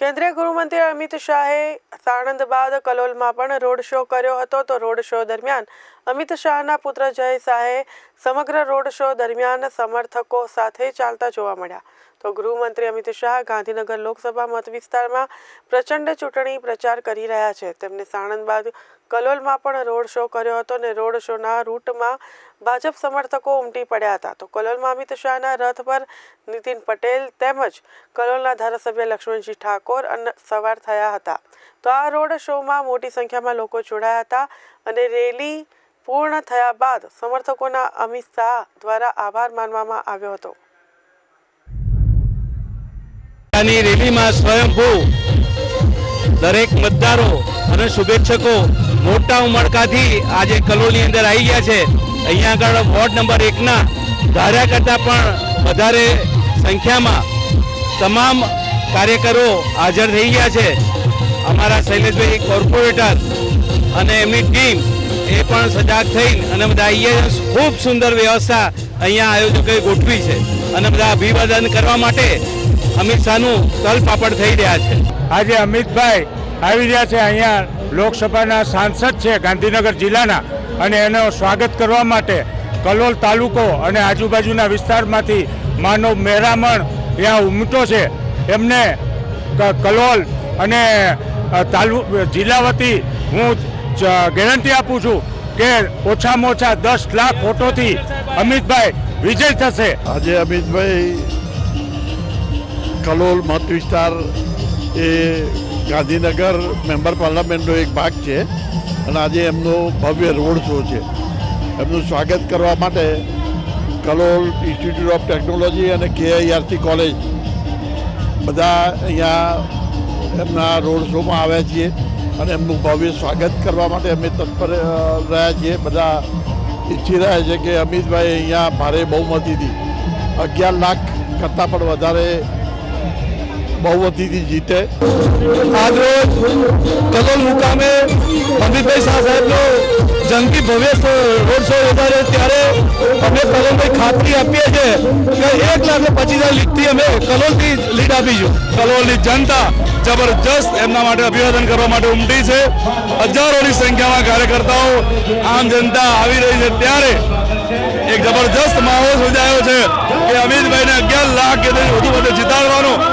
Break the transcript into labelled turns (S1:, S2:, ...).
S1: કેન્દ્રીય ગૃહમંત્રી અમિત શાહે સાણંદ બાદ કલોલમાં પણ રોડ શો કર્યો હતો. તો રોડ શો દરમિયાન અમિત શાહના પુત્ર જય શાહે સમગ્ર રોડ શો દરમિયાન સમર્થકો સાથે ચાલતા જોવા મળ્યા. તો ગૃહમંત્રી અમિત શાહ ગાંધીનગર લોકસભા મત વિસ્તારમાં પ્રચંડ ચૂંટણી પ્રચાર કરી રહ્યા છે. તેમને સાણંદ બાદ કલોલમાં પણ રોડ શો કર્યો હતો અને રોડ શોના રૂટમાં ભાજપ સમર્થકો ઉમટી પડ્યા હતા. તો કલોલમાં અમિત શાહના રથ પર નીતિન પટેલ તેમજ કલોલના ધારાસભ્ય લક્ષ્મણજી ઠાકોર અને સવાર થયા હતા. તો આ રોડ શોમાં મોટી સંખ્યામાં લોકો જોડાયા હતા અને રેલી પૂર્ણ થયા બાદ સમર્થકોના અમિત શાહ દ્વારા આભાર માનવામાં આવ્યો હતો.
S2: આની રેલીમાં સ્વયંભૂ દરેક મતદારો અને શુભેચ્છકો મોટા ઉમળકાથી આજે કલોલની અંદર આવી ગયા છે. અહીંયા આગળ વોર્ડ નંબર એકના ધાર્યા કરતાં પણ વધારે સંખ્યામાં તમામ કાર્યકરો હાજર થઈ ગયા છે. અમારા શૈલેષભાઈ કોર્પોરેટર અને એમની ટીમ એ પણ સજાગ થઈ અને બધા અહીંયા ખૂબ સુંદર વ્યવસ્થા અહીંયા આયોજકોએ ગોઠવી છે. અને બધા અભિવાદન કરવા માટે અમિત શાહનું તલ પાપડ થઈ રહ્યા છે.
S3: આજે અમિતભાઈ આવી રહ્યા છે અહીંયા લોકસભાના સાંસદ છે, ગાંધીનગર જિલ્લાના. અને એનો સ્વાગત કરવા માટે કલોલ તાલુકો અને આજુબાજુના વિસ્તારમાંથી માનવ મહેરામણ ત્યાં ઉમટો છે. એમને કલોલ અને તાલુ, જિલ્લા વતી હું ગેરંટી આપું છું કે ઓછામાં ઓછા દસ લાખ ફોટોથી અમિતભાઈ વિજય થશે.
S4: આજે અમિતભાઈ કલોલ મત વિસ્તાર એ ગાંધીનગર મેમ્બર પાર્લામેન્ટનો એક ભાગ છે અને આજે એમનો ભવ્ય રોડ શો છે. એમનું સ્વાગત કરવા માટે કલોલ ઇન્સ્ટિટ્યૂટ ઓફ ટેકનોલોજી અને કેઆઈઆરસી કોલેજ બધા અહીંયા એમના રોડ શોમાં આવ્યા છીએ. અને એમનું ભવ્ય સ્વાગત કરવા માટે અમે તત્પર રહ્યા છીએ. બધા ઈચ્છી રહ્યા છે કે અમિતભાઈ અહીંયા ભારે બહુમતીથી અગિયાર લાખ કરતાં પણ વધારે બહુમતીથી જીતે.
S2: આજરોજ કલોલ મુકામે અમિતભાઈ શાહ સાહેબનો જંગી ભવ્ય રોડ શો યોજાયો. ત્યારે અમે કલોલભાઈ ખાતરી આપીએ છીએ કે એક લાખ પચીસ હજાર લીટથી અમે કલોલથી લીટ આપીશું. કલોલની જનતા જબરજસ્ત એમના માટે અભિવાદન કરવા માટે ઉમટી છે. હજારોની સંખ્યામાં કાર્યકર્તાઓ આમ જનતા આવી રહી છે ત્યારે એક જબરજસ્ત માહોલ સર્જાયો છે કે અમિતભાઈને અગિયાર લાખ કે વધુ માટે જીતાડવાનો